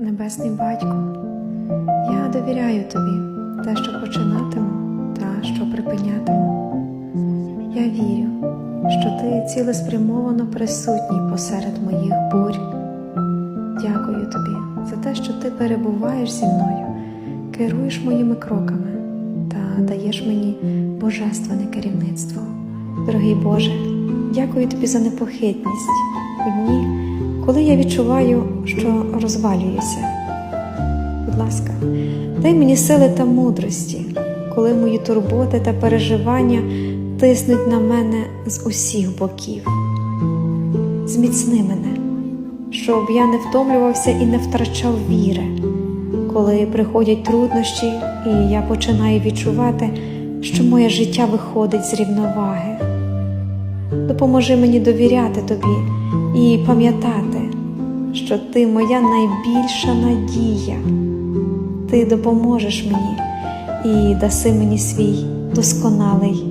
Небесний Батько, я довіряю тобі те, що починатиму та що припинятиму. Я вірю, що ти цілеспрямовано присутній посеред моїх бурь. Дякую тобі за те, що ти перебуваєш зі мною, керуєш моїми кроками та даєш мені божественне керівництво. Дорогий Боже, дякую тобі за непохитність дні, коли я відчуваю, що розвалююся. Будь ласка, дай мені сили та мудрості, коли мої турботи та переживання тиснуть на мене з усіх боків. Зміцни мене, щоб я не втомлювався і не втрачав віри, коли приходять труднощі, і я починаю відчувати, що моє життя виходить з рівноваги. Допоможи мені довіряти тобі і пам'ятати, що ти моя найбільша надія. Ти допоможеш мені і даси мені свій досконалий.